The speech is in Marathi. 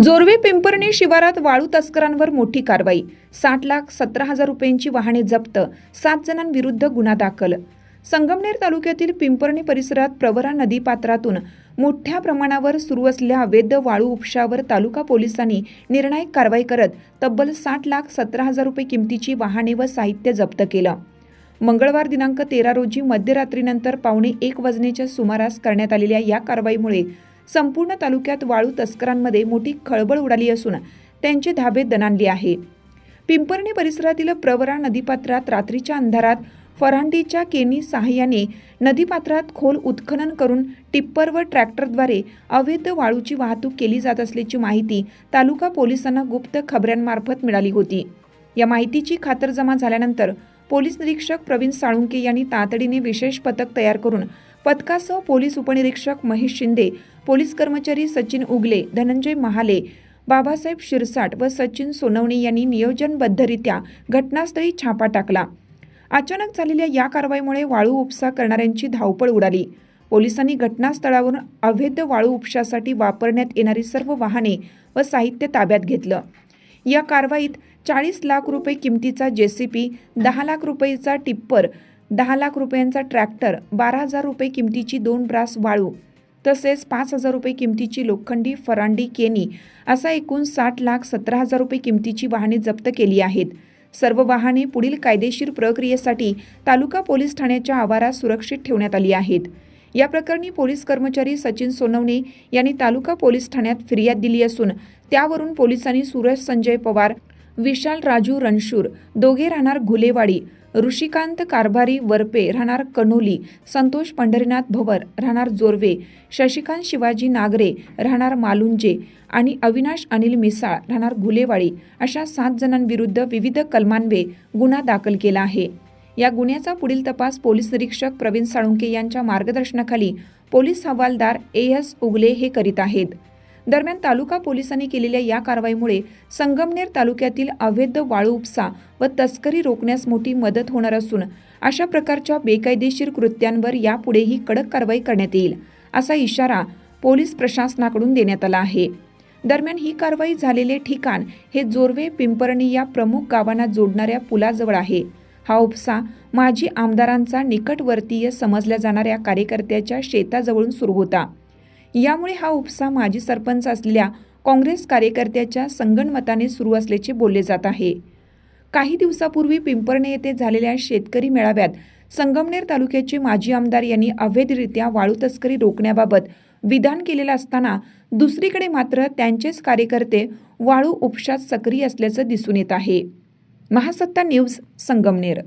जोरवे पिंपर्णी शिवारात वाळू तस्करांवर मोठी कारवाई. साठ लाख सतरा हजार रुपयांची वाहने जप्त. सात जणांविरुद्ध गुन्हा दाखल. संगमनेर तालुक्यातील पिंपर्णी परिसरात प्रवरा नदीपात्रातून मोठ्या प्रमाणावर सुरू असलेल्या अवैध वाळू उपशावर तालुका पोलिसांनी निर्णायक कारवाई करत तब्बल साठ लाख सतरा हजार रुपये किमतीची वाहने व साहित्य जप्त केलं. मंगळवार दिनांक तेरा रोजी मध्यरात्रीनंतर पावणे एक वाजण्याच्या सुमारास करण्यात आलेल्या या कारवाईमुळे संपूर्ण तालुक्यात वाळू तस्करांमध्ये मोठी खळबळ उडाली असून त्यांचे धाबे दणाणले आहे. पिंपर्णी परिसरातील प्रवरा नदीपात्रात रात्रीच्या अंधारात फरांडीच्या केनी सहाय्याने नदीपात्रात खोल उत्खनन करून टिप्पर व ट्रॅक्टरद्वारे अवैध वाळूची वाहतूक केली जात असल्याची माहिती तालुका पोलिसांना गुप्त खबऱ्यांमार्फत मिळाली होती. या माहितीची खातरजमा झाल्यानंतर पोलीस निरीक्षक प्रवीण साळुंके यांनी तातडीने विशेष पथक तयार करून पथकासह पोलीस उपनिरीक्षक महेश शिंदे पोलीस कर्मचारी सचिन उगले धनंजय महाले बाबासाहेब शिरसाट व सचिन सोनवणे यांनी नियोजनबद्धरित्या घटनास्थळी छापा टाकला. अचानक झालेल्या या कारवाईमुळे वाळू उपसा करणाऱ्यांची धावपळ उडाली. पोलिसांनी घटनास्थळावरून अवैध वाळू उपशासाठी वापरण्यात येणारी सर्व वाहने व साहित्य ताब्यात घेतलं. या कारवाईत चाळीस लाख रुपये किमतीचा जेसीपी दहा लाख रुपयेचा टिप्पर दहा लाख रुपयांचा ट्रॅक्टर बारा हजार रुपये किमतीची दोन ब्रास वाळू तसेच पाच हजार रुपये किमतीची लोखंडी फरांडी केनी असा एकूण साठ लाख सतरा हजार रुपये किमतीची वाहने जप्त केली आहेत. सर्व वाहने पुढील कायदेशीर प्रक्रियेसाठी तालुका पोलीस ठाण्याच्या आवारात सुरक्षित ठेवण्यात आली आहेत. या प्रकरणी पोलीस कर्मचारी सचिन सोनवणे यांनी तालुका पोलीस ठाण्यात फिर्याद दिली असून त्यावरून पोलिसांनी सूरज संजय पवार विशाल राजू रणशूर दोघे राहणार घुलेवाडी ऋषिकांत कारभारी वरपे राहणार कनोली संतोष पंढरीनाथ भवर राहणार जोरवे शशिकांत शिवाजी नागरे राहणार मालुंजे आणि अविनाश अनिल मिसाळ राहणार घुलेवाडी अशा सात जणांविरुद्ध विविध कलमांवे गुन्हा दाखल केला आहे. या गुन्ह्याचा पुढील तपास पोलीस निरीक्षक प्रवीण साळुंके यांच्या मार्गदर्शनाखाली पोलीस हवालदार ए एस उगले हे करीत आहेत. दरम्यान तालुका पोलिसांनी केलेल्या या कारवाईमुळे संगमनेर तालुक्यातील अवैध वाळू उपसा व तस्करी रोखण्यास मोठी मदत होणार असून अशा प्रकारच्या बेकायदेशीर कृत्यांवर यापुढेही कडक कारवाई करण्यात येईल असा इशारा पोलीस प्रशासनाकडून देण्यात आला आहे. दरम्यान ही कारवाई झालेले ठिकाण हे जोरवे पिंपर्णी या प्रमुख गावांना जोडणाऱ्या पुलाजवळ आहे. हा उपसा माजी आमदारांचा निकटवर्तीय समजल्या जाणाऱ्या कार्यकर्त्याच्या शेताजवळून सुरू होता. यामुळे हा उपसा माजी सरपंच असलेल्या काँग्रेस कार्यकर्त्याच्या संगणमताने सुरू असल्याचे बोलले जात आहे. काही दिवसापूर्वी पिंपर्णे येथे झालेल्या शेतकरी मेळाव्यात संगमनेर तालुक्याचे माजी आमदार यांनी अवैधरित्या वाळू तस्करी रोखण्याबाबत विधान केलेलं असताना दुसरीकडे मात्र त्यांचेच कार्यकर्ते वाळू उपशात सक्रिय असल्याचं दिसून येत आहे. महासत्ता न्यूज संगमनेर.